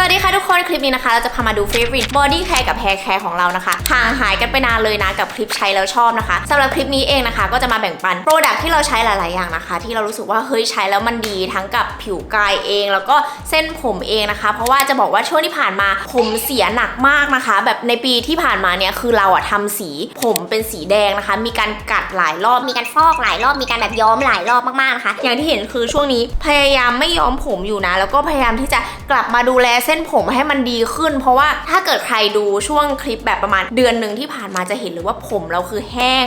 สวัสดีค่ะทุกคนคลิปนี้นะคะ เราจะพามาดู favorite body care กับ hair care ของเรานะคะห่างหายกันไปนานเลยนะกับคลิปใช้แล้วชอบนะคะสำหรับคลิปนี้เองนะคะ ก็จะมาแบ่งปัน product ที่เราใช้หลาย ๆ อย่างนะคะ ที่เรารู้สึกว่าเฮ้ยใช้แล้วมันดีทั้งกับผิวกายเอง แล้วก็เส้นผมเองนะคะ เพราะว่าจะบอกว่าช่วงที่ผ่านมาผมเสียหนักมากนะคะ แบบในปีที่ผ่านมาเนี่ยคือเราอะทำสีผมเป็นสีแดงนะคะ มีการกัดหลายรอบมีการฟอกหลายรอบมีการแบบย้อมหลายรอบมาก ๆ นะคะ อย่างที่เห็นคือช่วงนี้พยายามไม่ย้อมผมอยู่นะ แล้วก็พยายามที่จะกลับมาดูแลเส้นผมให้มันดีขึ้น เพราะว่าถ้าเกิดใครดูช่วงคลิปแบบประมาณเดือนหนึ่งที่ผ่านมาจะเห็นเลยว่าผมเราคือแห้ง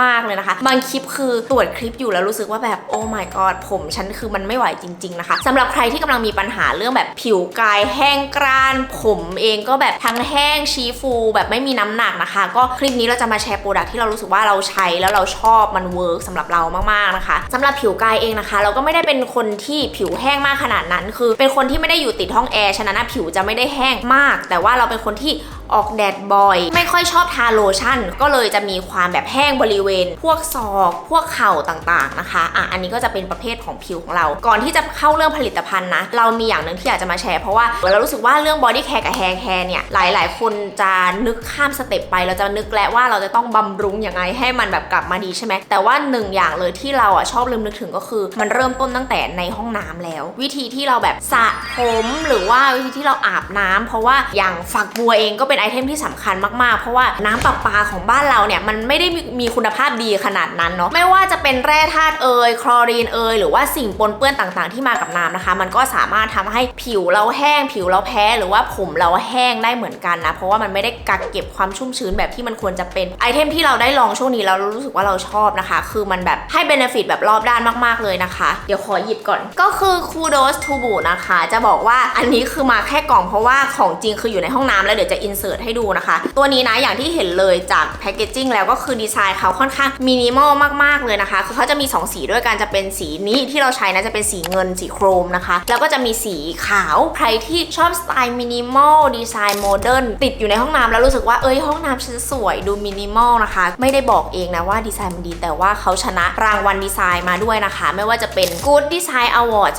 มากๆเลยนะคะ บางคลิปคือตรวจคลิปอยู่แล้วรู้สึกว่าแบบโอ้ my god ผมฉันคือมันไม่ไหวจริง ๆนะคะสำหรับใครที่กำลังมีปัญหาเรื่องแบบผิวกายแห้งกร้าน ผมเองก็แบบทั้งแห้งชี้ฟูแบบไม่มีน้ำหนักนะคะ ก็คลิปนี้เราจะมาแชร์โปรดักที่เรารู้สึกว่าเราใช้แล้วเราชอบมันเวิร์กสำหรับเรามากๆนะคะสำหรับผิวกายเองนะคะ เราก็ไม่ได้เป็นคนที่ผิวแห้งมากขนาดนั้น คือเป็นคนที่ไม่ได้อยู่ติดห้องแอร์ฉะนั้นนะผิวจะไม่ได้แห้งมาก แต่ว่าเราเป็นคนที่ ออกแดดบ่อย ไม่ค่อยชอบทาโลชั่น ก็เลยจะมีความแบบแห้งบริเวณ พวกศอก พวกเข่าต่างๆนะคะอะอันนี้ก็จะเป็นประเภทของผิวของเรา ก่อนที่จะเข้าเรื่องผลิตภัณฑ์นะ เรามีอย่างหนึ่งที่อยากจะมาแชร์เพราะว่าเรารู้สึกว่าเรื่องบอดี้แคร์กับแฮร์แคร์เนี่ยหลาย ๆ คนจะนึกข้ามสเต็ปไปเราจะนึกแล้วว่าเราจะต้องบำรุงยังไงให้มันแบบกลับมาดีใช่ไหมแต่ว่าหนึ่งอย่างเลยที่เราอะชอบลืมนึกถึงก็คือ มันเริ่มต้นตั้งแต่ในห้องน้ำแล้ว วิธีที่เราแบบสระผมหรือว่าวิธีที่เราอาบน้ำเพราะว่าอย่างฝักบัวเองก็เป็นไอเทมที่สำคัญมากๆ เพราะว่าน้ำประปาของบ้านเราเนี่ยมันไม่ได้มีคุณภาพดีขนาดนั้นเนาะไม่ว่าจะเป็นแร่ธาตุเอยคลอรีนเอยหรือว่าสิ่งปนเปื้อนต่างๆ ที่มากับน้ำนะคะ มันก็สามารถทำให้ผิวเราแห้ง ผิวเราแพ้หรือว่าผมเราแห้งได้เหมือนกันนะ เพราะว่ามันไม่ได้กักเก็บความชุ่มชื้นแบบที่มันควรจะเป็นไอเทมที่เราได้ลองช่วงนี้เรารู้สึกว่าเราชอบนะคะ คือมันแบบให้เบนฟิตแบบรอบด้านมากๆเลยนะคะ เดี๋ยวขอหยิบก่อน ก็คือคูโดสทูบูนะคะ จะบอกว่าอันนี้คือมาแค่กล่องเพราะว่าของจริงคืออยู่ในห้องน้ำแล้วเดี๋ยวจะอินเสิร์ตให้ดูนะคะ ตัวนี้นะอย่างที่เห็นเลยจากแพคเกจจิ้งแล้วก็คือดีไซน์เขาค่อนข้างมินิมอลมากๆเลยนะคะ คือเขาจะมี 2 สีด้วยกันจะเป็นสีนี้ที่เราใช้นะจะเป็นสีเงินสีโครมนะคะ แล้วก็จะมีสีขาวใครที่ชอบสไตล์มินิมอลดีไซน์โมเดิร์นติดอยู่ในห้องน้ำแล้วรู้สึกว่าเอ้ยห้องน้ำฉันสวยดูมินิมอลนะคะ ไม่ได้บอกเองนะว่าดีไซน์มันดี แต่ว่าเขาชนะรางวัลดีไซน์มาด้วยนะคะ ไม่ว่าจะเป็น Good Design Award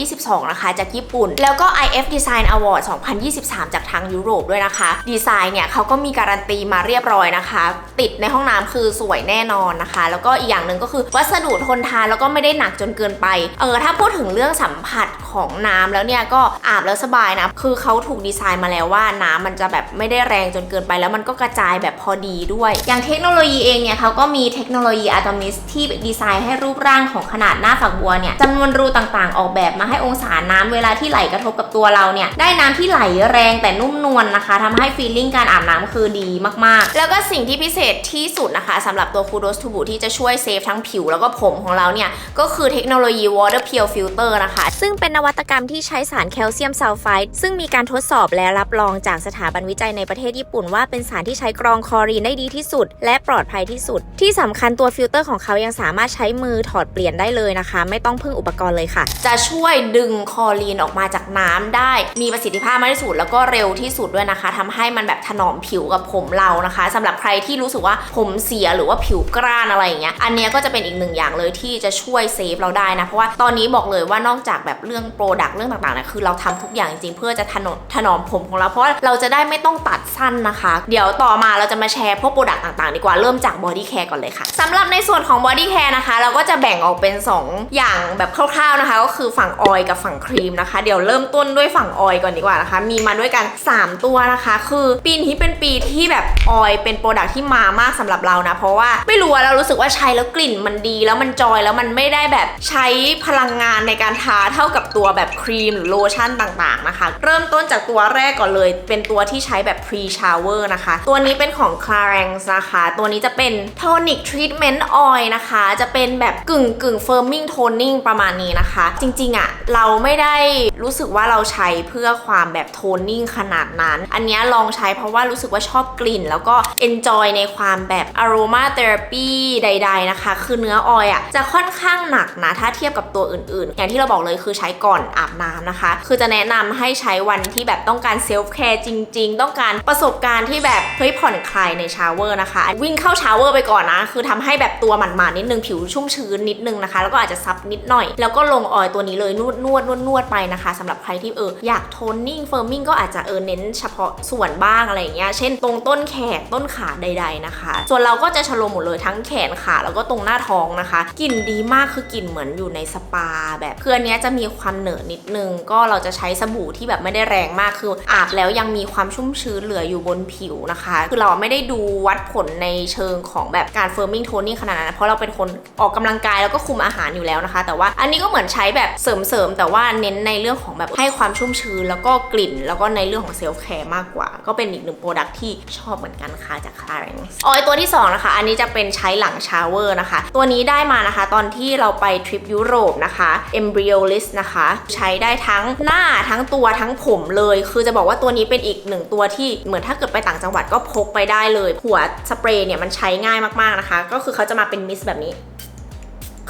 2022 นะคะ จากญี่ปุ่น แล้วก็ IF Design Award 2023 จากทางยุโรปด้วยนะคะดีไซน์เนี่ยเขาก็มีการันตีมาเรียบร้อยนะคะ ติดในห้องน้ำคือสวยแน่นอนนะคะ แล้วก็อีกอย่างหนึ่งก็คือวัสดุทนทานแล้วก็ไม่ได้หนักจนเกินไปเออถ้าพูดถึงเรื่องสัมผัสของน้ำแล้วเนี่ยก็อาบแล้วสบายนะคือเขาถูกดีไซน์มาแล้วว่าน้ำมันจะแบบไม่ได้แรงจนเกินไป แล้วมันก็กระจายแบบพอดีด้วย อย่างเทคโนโลยีเองเนี่ยเขาก็มีเทคโนโลยีอะตอมิสที่ดีไซน์ให้รูปร่างของขนาดหน้าฝักบัวเนี่ยจำนวนรูต่างๆ ออกแบบมาให้องศาน้ำเวลาที่ไหลกระทบกับตัวเราเนี่ยได้น้ำที่ไหลแรงแต่นุ่มนวลนะคะทำให้ฟีลลิ่งการอาบน้ำคือดีมากๆ แล้วก็สิ่งที่พิเศษที่สุดนะคะสำหรับตัวคูโดสทูบูที่จะช่วยเซฟทั้งผิวแล้วก็ผมของเราเนี่ย ก็คือเทคโนโลยี water pure filter นะคะ ซึ่งเป็นนวัตกรรมที่ใช้สารแคลเซียมซัลไฟด์ซึ่งมีการทดสอบและรับรองจากสถาบันวิจัยในประเทศญี่ปุ่นว่าเป็นสารที่ใช้กรองคอรีนได้ดีที่สุด และปลอดภัยที่สุด ที่สำคัญตัวฟิลเตอร์ของเขายังสามารถใช้มือถอดเปลี่ยนได้เลยนะคะ ไม่ต้องพึ่งอุปกรณ์เลยค่ะ จะช่วยดึงคอรีนออกมาจากน้ำได้ มีประสิทธิภาพมากที่สุดแล้วก็เร็วที่สุดด้วยนะคะทำให้มันแบบถนอมผิวกับผมเรานะคะสำหรับใครที่รู้สึกว่าผมเสียหรือว่าผิวกร้านอะไรอย่างเงี้ยอันเนี้ยก็จะเป็นอีกหนึ่งอย่างเลยที่จะช่วยเซฟเราได้นะ เพราะว่าตอนนี้บอกเลยว่านอกจากแบบเรื่องโปรดักต์เรื่องต่างๆนะคือเราทำทุกอย่างจริงๆเพื่อจะถนอมถนอมผมของเรา เพราะาเราจะได้ไม่ต้องตัดสั้นนะคะ เดี๋ยวต่อมาเราจะมาแชร์พวกโปรดักต์ต่างๆ ดีกว่าเริ่มจากบอดี้แคร์ก่อนเลยค่ะสำหรับในส่วนของบอดี้แคร์นะคะ เราก็จะแบ่งออกเป็น 2 อย่างแบบคร่าวๆนะคะ ก็คือฝั่งออยกับฝั่งครีมนะคะ เดี๋ยวเริ่มต้นด้วยฝั่งออยก่อนดีกว่านะคะ มีมาด้วยกัน 3 ตัวนะคะ คือปีนี้เป็นปีที่แบบออยเป็นโปรดักที่มามากสำหรับเรานะ เพราะว่าไม่รู้อะเรารู้สึกว่าใช้แล้วกลิ่นมันดี แล้วมันจอยแล้วมันไม่ได้แบบใช้พลังงานในการทาเท่ากับตัวแบบครีมหรือโลชั่นต่างๆนะคะ เริ่มต้นจากตัวแรกก่อนเลย เป็นตัวที่ใช้แบบ pre shower นะคะ ตัวนี้เป็นของ Clarins นะคะ ตัวนี้จะเป็น tonic treatment oil นะคะ จะเป็นแบบกึ่งกึ่ง firming toning ประมาณนี้นะคะ จริงๆอะเราไม่ได้รู้สึกว่าเราใช้เพื่อความแบบ toning ขนาดนั้น อันเนี้ยลององใช้เพราะว่ารู้สึกว่าชอบกลิ่น แล้วก็ enjoy ในความแบบ aroma therapy ใด ๆ นะคะ คือเนื้อออยอะจะค่อนข้างหนักนะ ถ้าเทียบกับตัวอื่นๆ อย่างที่เราบอกเลยคือใช้ก่อนอาบน้ำนะคะ คือจะแนะนำให้ใช้วันที่แบบต้องการเซลฟ์แคร์จริง ๆ ต้องการประสบการณ์ที่แบบเฮ้ยผ่อนคลายในชาวเวอร์นะคะ วิ่งเข้าชาวเวอร์ไปก่อนนะ คือทำให้แบบตัวหมันๆนิดนึงผิวชุ่มชื้นนิดนึงนะคะ แล้วก็อาจจะซับนิดหน่อย แล้วก็ลงออยตัวนี้เลยนวดนวดนวดนวดไปนะคะสำหรับใครที่เอออยากโทนนิ่งเฟิร์มมิ่งก็อาจจะเออเน้นเฉพาะส่วนบ้างอะไรเงี้ย เช่นตรงต้นแขนต้นขาใด ๆนะคะ ส่วนเราก็จะชโลมหมดเลยทั้งแขนขาแล้วก็ตรงหน้าท้องนะคะกลิ่นดีมากคือกลิ่นเหมือนอยู่ในสปา แบบคืออันเนี้ยจะมีความเหนอะนิดนึง ก็เราจะใช้สบู่ที่แบบไม่ได้แรงมากคืออาบแล้วยังมีความชุ่มชื้นเหลืออยู่บนผิวนะคะ คือเราไม่ได้ดูวัดผลในเชิงของแบบการเฟิร์มมิ่งโทนนิ่ขนาดนั้นเพราะเราเป็นคนออกกำลังกายแล้วก็คุมอาหารอยู่แล้วนะคะ แต่ว่าอันนี้ก็เหมือนใช้แบบเสริมๆแต่ว่าเน้นในเรื่องของแบบให้ความชุ่มชื้นแล้วก็กลิ่น แล้วก็ในเรื่องของเซลฟ์แคร์มากกว่าก็เป็นอีกหนึ่งโปรดักที่ชอบเหมือนกันค่ะจาก Clarins ออยตัวที่ 2 นะคะ อันนี้จะเป็นใช้หลังชาเวอร์นะคะ ตัวนี้ได้มานะคะ ตอนที่เราไปทริปยุโรปนะคะ Embryolis นะคะ ใช้ได้ทั้งหน้าทั้งตัวทั้งผมเลย คือจะบอกว่าตัวนี้เป็นอีกหนึ่งตัวที่เหมือนถ้าเกิดไปต่างจังหวัดก็พกไปได้เลย หัวสเปรย์เนี่ยมันใช้ง่ายมากๆนะคะ ก็คือเขาจะมาเป็นมิสแบบนี้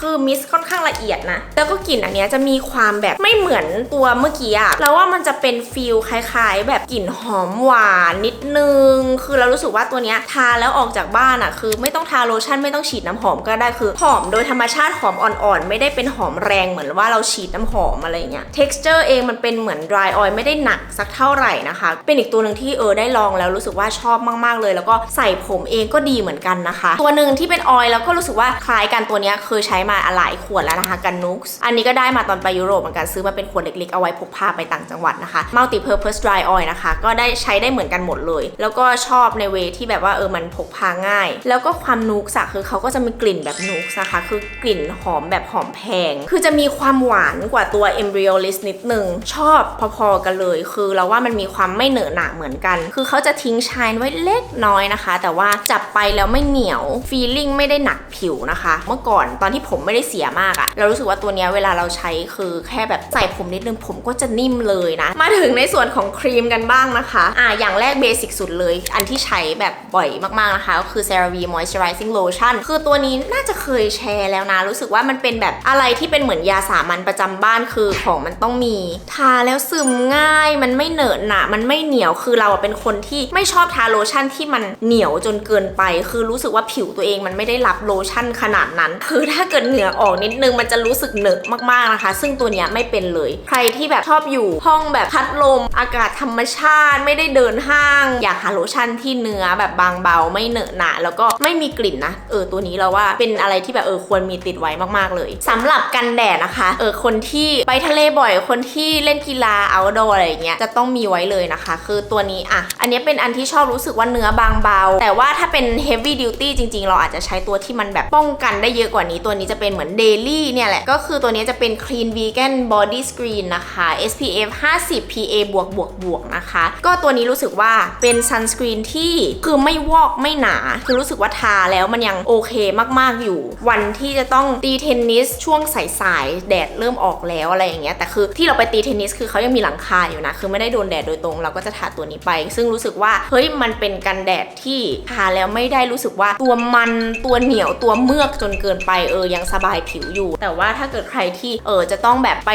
คือมิสค่อนข้างละเอียดนะ แล้วก็กลิ่นอันเนี้ยจะมีความแบบไม่เหมือนตัวเมื่อกี้อะแล้วว่ามันจะเป็นฟิลคล้าย ๆ แบบกลิ่นหอมหวานนิดนึง คือเรารู้สึกว่าตัวเนี้ยทาแล้วออกจากบ้านอะคือ ไม่ต้องทาโลชั่นไม่ต้องฉีดน้ำหอมก็ได้คือหอมโดยธรรมชาติหอมอ่อนๆ ไม่ได้เป็นหอมแรงเหมือนว่าเราฉีดน้ำหอมอะไรเงี้ย texture เองมันเป็นเหมือน dry oil ไม่ได้หนักสักเท่าไหร่นะคะ เป็นอีกตัวหนึ่งที่เออได้ลองแล้วรู้สึกว่าชอบมากๆเลย แล้วก็ใส่ผมเองก็ดีเหมือนกันนะคะ ตัวหนึ่งที่เป็นออยล์แล้วก็รู้สึกว่าคล้ายกันตัวเนี้ยเคยใช้มาหลายขวดแล้วนะคะกันนุกส์อันนี้ก็ได้มาตอนไปยุโรปเหมือนกันซื้อมาเป็นขวดเล็กๆเอาไว้พกพาไปต่างจังหวัดนะคะ multi purpose dry oil นะคะ ก็ได้ใช้ได้เหมือนกันหมดเลย แล้วก็ชอบในเวที่แบบว่าเออมันพกพาง่าย แล้วก็ความนุกส์อะคือเขาก็จะมีกลิ่นแบบนุกส์นะคะ คือกลิ่นหอมแบบหอมแพง คือจะมีความหวานกว่าตัว embryolist นิดนึง ชอบพอๆกันเลย คือเราว่ามันมีความไม่เหนอะหนะเหมือนกัน คือเขาจะทิ้งชายไว้เล็กน้อยนะคะ แต่ว่าจับไปแล้วไม่เหนียว feeling ไม่ได้หนักผิวนะคะ เมื่อก่อนตอนที่ผมไม่ได้เสียมากอะเรารู้สึกว่าตัวเนี้ยเวลาเราใช้คือแค่แบบใส่ผมนิดนึงผมก็จะนิ่มเลยนะ มาถึงในส่วนของครีมกันบ้างนะคะอ่าอย่างแรกเบสิกสุดเลย อันที่ใช้แบบบ่อยมากๆนะคะก็คือ CeraVe Moisturizing Lotion คือตัวนี้น่าจะเคยแชร์แล้วนะ รู้สึกว่ามันเป็นแบบอะไรที่เป็นเหมือนยาสามัญประจำบ้านคือของมันต้องมีทาแล้วซึมง่าย มันไม่เหนอะหนะมันไม่เหนียวคือเราเป็นคนที่ไม่ชอบทาโลชั่นที่มันเหนียวจนเกินไป คือรู้สึกว่าผิวตัวเองมันไม่ได้รับโลชั่นขนาดนั้น คือถ้าเกิดเหงื่อออกนิดนึงมันจะรู้สึกเหนอะมากๆนะคะ ซึ่งตัวเนี้ยไม่เป็นเลย ใครที่แบบชอบอยู่ห้องแบบพัดลม อากาศธรรมชาติไม่ได้เดินห้าง อยากหาโลชั่นที่เนื้อแบบบางเบาไม่เหนอะหนะแล้วก็ไม่มีกลิ่นนะเออตัวนี้เราว่าเป็นอะไรที่แบบเออควรมีติดไว้มากๆเลยสำหรับกันแดดนะคะเออคนที่ไปทะเลบ่อยคนที่เล่นกีฬา outdoor อะไรเงี้ยจะต้องมีไว้เลยนะคะ คือตัวนี้อะอันนี้เป็นอันที่ชอบรู้สึกว่าเนื้อบางเบาแต่ว่าถ้าเป็น heavy duty จริง ๆ เราอาจจะใช้ตัวที่มันแบบป้องกันได้เยอะกว่านี้ตัวนี้จะเป็นเหมือน daily เนี่ยแหละ ก็คือตัวนี้จะเป็น clean vegan body screen นะคะ SPF 50 PA บวกบวกบวกนะคะ ก็ตัวนี้รู้สึกว่าเป็น sunscreen ที่คือไม่วอกไม่หนา คือรู้สึกว่าทาแล้วมันยังโอเคมากๆอยู่ วันที่จะต้องตีเทนนิสช่วงสายๆแดดเริ่มออกแล้วอะไรอย่างเงี้ยแต่คือที่เราไปตีเทนนิสคือเขายังมีหลังคาอยู่นะ คือไม่ได้โดนแดดโดยตรงเราก็จะทาตัวนี้ไป ซึ่งรู้สึกว่าเฮ้ยมันเป็นกันแดดที่ทาแล้วไม่ได้รู้สึกว่าตัวมันตัวเหนียวตัวเมือกจนเกินไปเออยังสบายผิวอยู่ แต่ว่าถ้าเกิดใครที่เออจะต้องแบบไป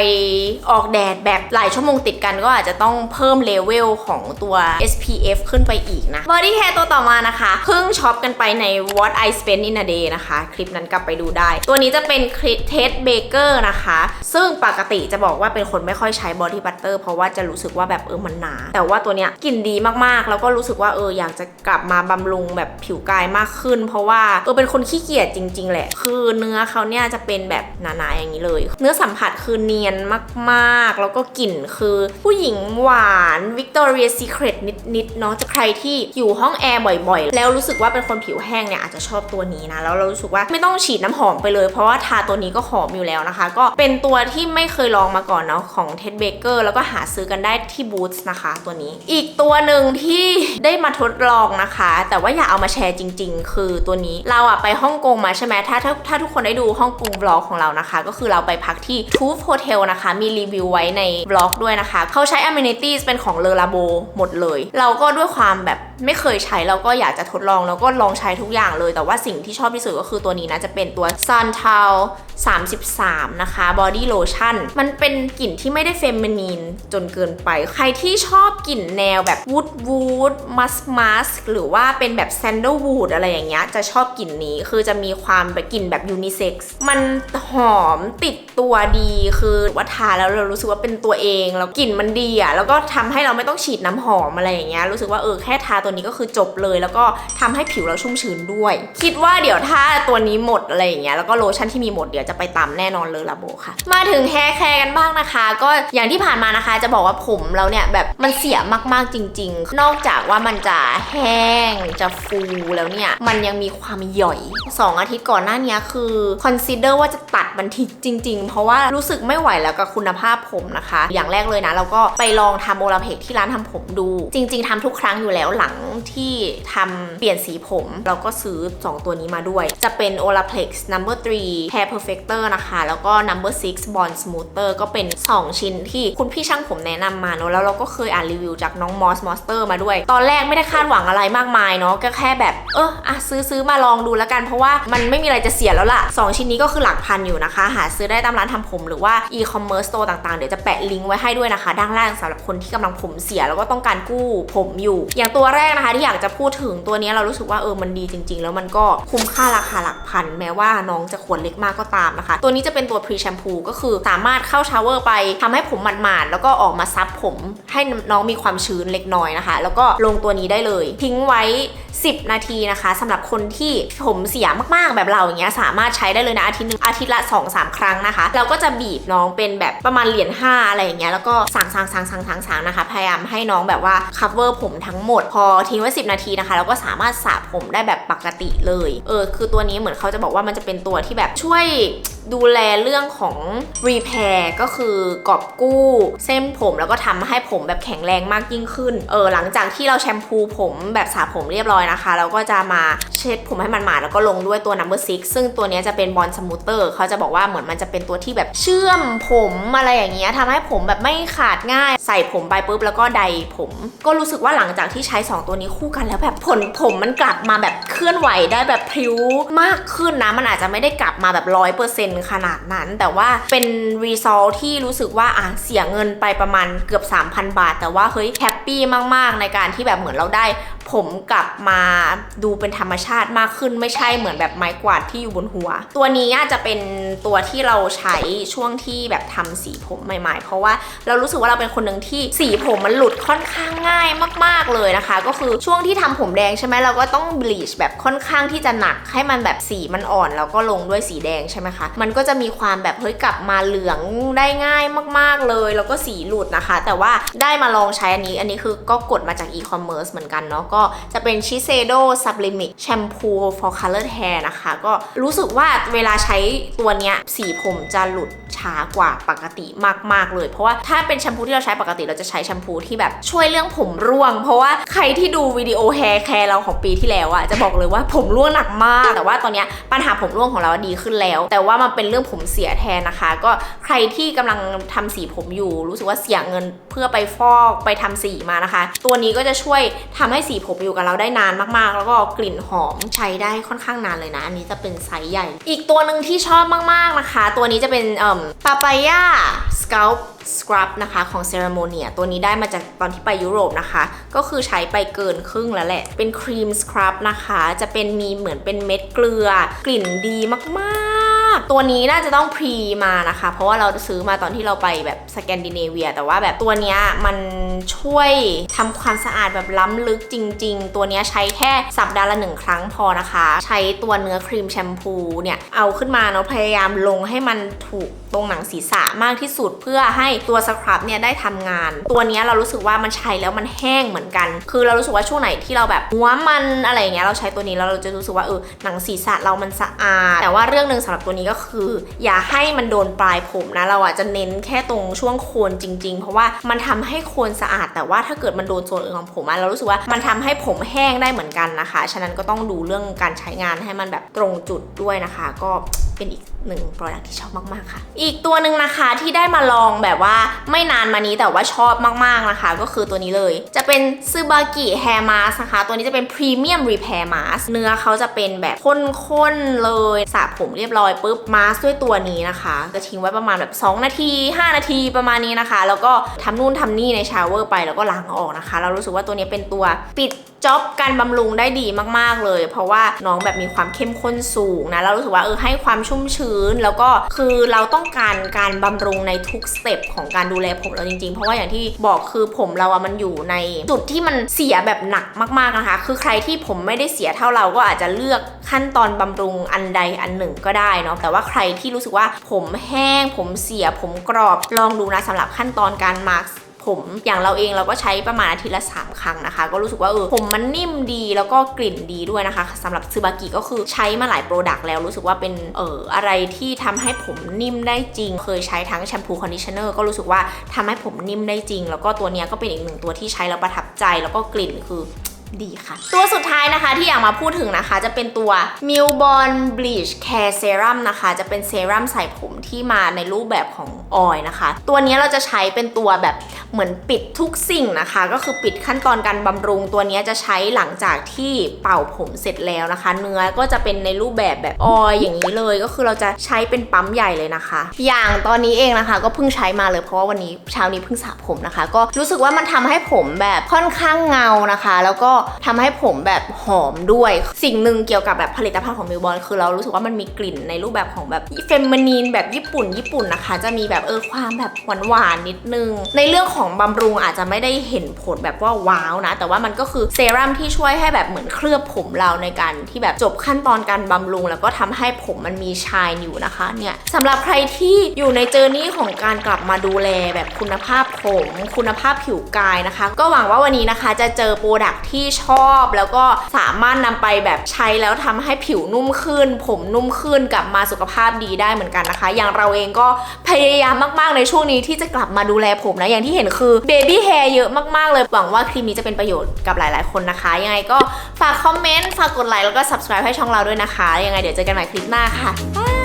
ออกแดดแบบหลายชั่วโมงติดกันก็อาจจะต้องเพิ่มเลเวลของตัว SPF ขึ้นไปอีกนะ Body Care ตัวต่อมานะคะเพิ่งช็อปกันไปใน What I Spend in a Day นะคะ คลิปนั้นกลับไปดูได้ ตัวนี้จะเป็นคลิปเทสเบเกอร์นะคะ ซึ่งปกติจะบอกว่าเป็นคนไม่ค่อยใช้ Body Butter เพราะว่าจะรู้สึกว่าแบบเออมันหนา แต่ว่าตัวเนี้ยกลิ่นดีมากๆ แล้วก็รู้สึกว่าเอออยากจะกลับมาบำรุงแบบผิวกายมากขึ้น เพราะว่าเออเป็นคนขี้เกียจจริง ๆ แหละ คือเนื้อเขาเนี่ยจะเป็นแบบหนาๆอย่างนี้เลย เนื้อสัมผัสคือเนียนมากๆ แล้วก็กลิ่นคือผู้หญิงหวาน Victoria Secret นิดๆเนาะจะใครที่อยู่ห้องแอร์บ่อยๆ แล้วรู้สึกว่าเป็นคนผิวแห้งเนี่ยอาจจะชอบตัวนี้นะ แล้วเรารู้สึกว่าไม่ต้องฉีดน้ำหอมไปเลย เพราะว่าทาตัวนี้ก็หอมอยู่แล้วนะคะ ก็เป็นตัวที่ไม่เคยลองมาก่อนเนาะของ Ted Baker แล้วก็หาซื้อกันได้ที่ Boots นะคะตัวนี้ อีกตัวหนึ่งที่ได้มาทดลองนะคะ แต่ว่าอยากเอามาแชร์จริง ๆ คือตัวนี้เราอะไปฮ่องกงมาใช่ไหมถ้าถ้าถ้าทุกคนได้ดูดูฮ่องกงบล็อกของเรานะคะ ก็คือเราไปพักที่ t o o f Hotel นะคะ มีรีวิวไว้ในบล็อกด้วยนะคะ เขาใช้ amenities เป็นของเลอลาโบหมดเลย เราก็ด้วยความแบบไม่เคยใช้เราก็อยากจะทดลองแล้วก็ลองใช้ทุกอย่างเลย แต่ว่าสิ่งที่ชอบที่สุดก็คือตัวนี้นะ จะเป็นตัว Sun t a l 33 นะคะ Body Lotion มันเป็นกลิ่นที่ไม่ได้เฟมินีนจนเกินไป ใครที่ชอบกลิ่นแนวแบบ Wood Wood Musk Musk หรือว่าเป็นแบบ Sandalwood อะไรอย่างเงี้ยจะชอบกลิ่นนี้ คือจะมีความแบบกลิ่นแบบยูนิเซ X มันหอมติดตัวดีคือว่าทาแล้วเรารู้สึกว่าเป็นตัวเองแล้วกลิ่นมันดีอะแล้วก็ทำให้เราไม่ต้องฉีดน้ำหอมอะไรอย่างเงี้ยรู้สึกว่าเออแค่ทาตัวนี้ก็คือจบเลย แล้วก็ทำให้ผิวเราชุ่มชื้นด้วย คิดว่าเดี๋ยวถ้าตัวนี้หมดอะไรอย่างเงี้ยแล้วก็โลชั่นที่มีหมดเดี๋ยวจะไปตามแน่นอนเลยลาโบค่ะ มาถึงแฮร์แคร์กันบ้างนะคะ ก็อย่างที่ผ่านมานะคะจะบอกว่าผมเราเนี่ยแบบมันเสียมากๆจริง ๆ นอกจากว่ามันจะแห้งจะฟูแล้วเนี่ยมันยังมีความหย่อย 2 อาทิตย์ก่อนหน้านี้คือ consider ว่าจะตัดมันทิ้งจริง ๆ เพราะว่ารู้สึกไม่ไหวแล้วกับคุณภาพผมนะคะ อย่างแรกเลยนะเราก็ไปลองทำโอลาเพกที่ร้านทำผมดู จริง ๆทำทุกครั้งอยู่แล้วหลังที่ทำเปลี่ยนสีผม เราก็ซื้อ 2 ตัวนี้มาด้วย จะเป็น Olaplex number 3 hair perfector นะคะ แล้วก็ number 6 bond smoother ก็เป็น 2 ชิ้นที่คุณพี่ช่างผมแนะนำมาเนอะแล้วเราก็เคยอ่านรีวิวจากน้องมอสมอสเตอร์มาด้วย ตอนแรกไม่ได้คาดหวังอะไรมากมายเนาะก็แค่แบบ เอออะซื้อซื้อมาลองดูแล้วกันเพราะว่ามันไม่มีอะไรจะเสียแล้วล่ะ 2ชิ้นนี้ก็คือหลักพันอยู่นะคะ หาซื้อได้ตามร้านทำผมหรือว่า e-commerce store ต่างๆ เดี๋ยวจะแปะลิงก์ไว้ให้ด้วยนะคะ ด้านล่างสำหรับคนที่กำลังผมเสียแล้วก็ต้องการกู้ผมอยู่ อย่างตัวแรกนะคะที่อยากจะพูดถึงตัวนี้เรารู้สึกว่าเออมันดีจริง ๆ แล้วมันก็คุ้มค่าราคาหลักพัน แม้ว่าน้องจะขวดเล็กมากก็ตามนะคะ ตัวนี้จะเป็นตัว pre shampoo ก็คือสามารถเข้าชาวเวอร์ไปทำให้ผมหมาดๆแล้วก็ออกมาซับผมให้น้องมีความชื้นเล็กน้อยนะคะ แล้วก็ลงตัวนี้ได้เลย ทิ้งไว้ 10 นาทีนะคะสำหรับคนที่ผมเสียมากๆแบบเราอย่างเงี้ยสามารถใช้ได้เลยนะอาทิตย์หนึงอาทิตย์ละ 2-3 ครั้งนะคะ เราก็จะบีบน้องเป็นแบบประมาณเหรียญ5อะไรอย่างเงี้ยแล้วก็สางสางสางสางสางสางนะคะ พยายามให้น้องแบบว่า cover ผมทั้งหมด พอทิ้งไว้ 10 นาทีนะคะ เราก็สามารถสระผมได้แบบปกติเลยเออคือตัวนี้เหมือนเขาจะบอกว่ามันจะเป็นตัวที่แบบช่วยดูแลเรื่องของ repair ก็คือกอบกู้เส้นผมแล้วก็ทำให้ผมแบบแข็งแรงมากยิ่งขึ้น เออหลังจากที่เราแชมพูผมแบบสระผมเรียบร้อยนะคะ เราก็จะมาเช็ดผมให้มันหมาดแล้วก็ลงด้วยตัว number six ซึ่งตัวนี้จะเป็นบอลสมูทเตอร์เขาจะบอกว่าเหมือนมันจะเป็นตัวที่แบบเชื่อมผมอะไรอย่างเงี้ยทำให้ผมแบบไม่ขาดง่าย ใส่ผมไปปุ๊บแล้วก็ใดผม ก็รู้สึกว่าหลังจากที่ใช้ 2 ตัวนี้คู่กันแล้วแบบผลผมมันกลับมาแบบเคลื่อนไหวได้แบบพิ้วมากขึ้นนะ มันอาจจะไม่ได้กลับมาแบบร้อยเปอร์เซ็นต์ขนาดนั้น แต่ว่าเป็นรีซอลที่รู้สึกว่าอะเสียเงินไปประมาณเกือบ 3,000 บาท แต่ว่าเฮ้ยแฮปปี้มากๆ ในการที่แบบเหมือนเราได้ผมกลับมาดูเป็นธรรมชาติมากขึ้นไม่ใช่เหมือนแบบไม้กวาดที่อยู่บนหัว ตัวนี้อาจจะเป็นตัวที่เราใช้ช่วงที่แบบทำสีผมใหม่ ๆ เพราะว่าเรารู้สึกว่าเราเป็นคนหนึ่งที่สีผมมันหลุดค่อนข้างง่ายมาก ๆเลยนะคะ ก็คือช่วงที่ทำผมแดงใช่ไหมเราก็ต้องบลีชแบบค่อนข้างที่จะหนักให้มันแบบสีมันอ่อน แล้วก็ลงด้วยสีแดงใช่ไหมคะมันก็จะมีความแบบเฮ้ยกลับมาเหลืองได้ง่ายมาก ๆเลย แล้วก็สีหลุดนะคะ แต่ว่าได้มาลองใช้อันนี้อันนี้คือก็กดมาจาก e-commerce เหมือนกันเนาะก็จะเป็น Shiseido Sublimate Shampoo for color Hair นะคะ ก็รู้สึกว่าเวลาใช้ตัวเนี้ยสีผมจะหลุดช้ากว่าปกติมาก ๆ เลย เพราะว่าถ้าเป็นแชมพูที่เราใช้ปกติเราจะใช้แชมพูที่แบบช่วยเรื่องผมร่วง เพราะว่าใครที่ดูวิดีโอแฮร์แคร์เราของปีที่แล้วอะจะบอกเลยว่าผมร่วงหนักมาก แต่ว่าตอนเนี้ยปัญหาผมร่วงของเราดีขึ้นแล้ว แต่ว่ามันเป็นเรื่องผมเสียแทนนะคะ ก็ใครที่กำลังทำสีผมอยู่ รู้สึกว่าเสียเงินเพื่อไปฟอกไปทำสีมานะคะ ตัวนี้ก็จะช่วยทำให้สีผมอยู่กับเราได้นานมากๆ แล้วก็กลิ่นหอมใช้ได้ค่อนข้างนานเลยนะ อันนี้จะเป็นไซส์ใหญ่ อีกตัวหนึ่งที่ชอบมากๆนะคะ ตัวนี้จะเป็นเอ่อปาปายาสก l ล Scrub นะคะของ Ceremonia ตัวนี้ได้มาจากตอนที่ไปยุโรปนะคะ ก็คือใช้ไปเกินครึ่งแล้วแหละ เป็นครีมสครับนะคะ จะเป็นมีเหมือนเป็นเม็ดเกลือกลิ่นดีมากๆ ตัวนี้น่าจะต้องพรีมานะคะ เพราะว่าเราซื้อมาตอนที่เราไปแบบสแกนดิเนเวีย แต่ว่าแบบตัวนี้มันช่วยทำความสะอาดแบบล้ำลึกจริง ๆ ตัวนี้ใช้แค่สัปดาห์ละหนึ่งครั้งพอนะคะ ใช้ตัวเนื้อครีมแชมพูเนี่ยเอาขึ้นมาเนาะพยายามลงให้มันถูกตรงหนังศีรษะมากที่สุดเพื่อให้ตัวสครับเนี่ยได้ทำงาน ตัวนี้เรารู้สึกว่ามันใช้แล้วมันแห้งเหมือนกัน คือเรารู้สึกว่าช่วงไหนที่เราแบบหัวมันอะไรอย่างเงี้ยเราใช้ตัวนี้แล้วเราจะรู้สึกว่าเออหนังศีรษะเรามันสะอาด แต่ว่าเรื่องหนึ่งสำหรับตัวนี้ก็ก็คือ อย่าให้มันโดนปลายผมนะ เราอะจะเน้นแค่ตรงช่วงโคนจริง ๆ เพราะว่ามันทำให้โคนสะอาด แต่ว่าถ้าเกิดมันโดนโซนอื่นของผมอะเรารู้สึกว่ามันทำให้ผมแห้งได้เหมือนกันนะคะ ฉะนั้นก็ต้องดูเรื่องการใช้งานให้มันแบบตรงจุดด้วยนะคะ ก็เป็นอีกหนึ่ง product ที่ชอบมากๆค่ะ อีกตัวหนึ่งนะคะที่ได้มาลองแบบว่าไม่นานมานี้แต่ว่าชอบมากๆนะคะ ก็คือตัวนี้เลย จะเป็นซึบากิแฮร์มาสนะคะ ตัวนี้จะเป็นพรีเมียมรี p พ i r มาสเนื้อเขาจะเป็นแบบข้นๆเลยสระผมเรียบร้อยปุ๊บมาสด้วยตัวนี้นะคะ จะทิ้งไว้ประมาณแบบ 2 นาที 5 นาทีประมาณนี้นะคะ แล้วก็ทำนู่นทำนี่ในชาวเวอร์ไปแล้วก็ล้างออกนะคะ เรารู้สึกว่าตัวนี้เป็นตัวปิด จ็อบการบำรุงได้ดีมากๆเลย เพราะว่าน้องแบบมีความเข้มข้นสูงนะเรารู้สึกว่าเออให้ความชุ่มชื้น แล้วก็คือเราต้องการการบำรุงในทุกสเต็ปของการดูแลผมเราจริงๆ เพราะว่าอย่างที่บอกคือผมเราอะมันอยู่ในจุดที่มันเสียแบบหนักมากๆนะคะ คือใครที่ผมไม่ได้เสียเท่าเราก็อาจจะเลือกขั้นตอนบำรุงอันใดอันหนึ่งก็ได้เนาะแต่ว่าใครที่รู้สึกว่าผมแห้งผมเสียผมกรอบลองดูนะสำหรับขั้นตอนการมาร์ก ผมอย่างเราเองเราก็ใช้ประมาณอาทิตย์ละ3ครั้งนะคะ ก็รู้สึกว่าเออผมมันนิ่มดีแล้วก็กลิ่นดีด้วยนะคะสำหรับซูบากิก็คือใช้มาหลายโปรดักต์แล้วรู้สึกว่าเป็นเอออะไรที่ทำให้ผมนิ่มได้จริง เคยใช้ทั้งแชมพูคอนดิชเนอร์ก็รู้สึกว่าทำให้ผมนิ่มได้จริง แล้วก็ตัวเนี้ยก็เป็นอีกหนึ่งตัวที่ใช้แล้วประทับใจแล้วก็กลิ่นคือ ดีค่ะ ตัวสุดท้ายนะคะที่อยากมาพูดถึงนะคะ จะเป็นตัว m i l b o r n Bleach Care Serum นะคะ จะเป็นเซรั่มใส่ผมที่มาในรูปแบบของออยนะคะ ตัวนี้เราจะใช้เป็นตัวแบบเหมือนปิดทุกสิ่งนะคะ ก็คือปิดขั้นตอนการบำรุง ตัวนี้จะใช้หลังจากที่เป่าผมเสร็จแล้วนะคะ เนื้อก็จะเป็นในรูปแบบแบบออยอย่างนี้เลย ก็คือเราจะใช้เป็นปั๊มใหญ่เลยนะคะ อย่างตอนนี้เองนะคะ ก็เพิ่งใช้มาเลยเพราะว่าวันนี้เช้านี้เพิ่งสระผมนะคะ ก็รู้สึกว่ามันทำให้ผมแบบค่อนข้างเงานะคะ แล้วก็ทำให้ผมแบบหอมด้วย สิ่งหนึ่งเกี่ยวกับแบบผลิตภัณฑ์ของมิลบอลคือเรารู้สึกว่ามันมีกลิ่นในรูปแบบของแบบเฟมินีนแบบญี่ปุ่น ญี่ปุ่นนะคะ จะมีแบบเออความแบบหวานๆนิดนึง ในเรื่องของบำรุงอาจจะไม่ได้เห็นผลแบบว่าว้าวนะ แต่ว่ามันก็คือเซรั่มที่ช่วยให้แบบเหมือนเคลือบผมเราในการที่แบบจบขั้นตอนการบำรุง แล้วก็ทำให้ผมมันมีชายอยู่นะคะเนี่ยสำหรับใครที่อยู่ในเจอร์นี่ของการกลับมาดูแลแบบคุณภาพผม คุณภาพผิวกายนะคะ ก็หวังว่าวันนี้นะคะจะเจอโปรดักที่ชอบ แล้วก็สามารถนำไปแบบใช้แล้วทำให้ผิวนุ่มขึ้น ผมนุ่มขึ้นกลับมาสุขภาพดีได้เหมือนกันนะคะ อย่างเราเองก็พยายามมากๆในช่วงนี้ที่จะกลับมาดูแลผมนะ อย่างที่เห็นคือเบบี้แฮร์เยอะมากๆเลยหวังว่าคลิปนี้จะเป็นประโยชน์กับหลายๆ คนนะคะ ยังไงก็ฝากคอมเมนต์ฝากกดไลค์แล้วก็ subscribe ให้ช่องเราด้วยนะคะ ยังไงเดี๋ยวเจอกันใหม่คลิปหน้าค่ะบ๊าย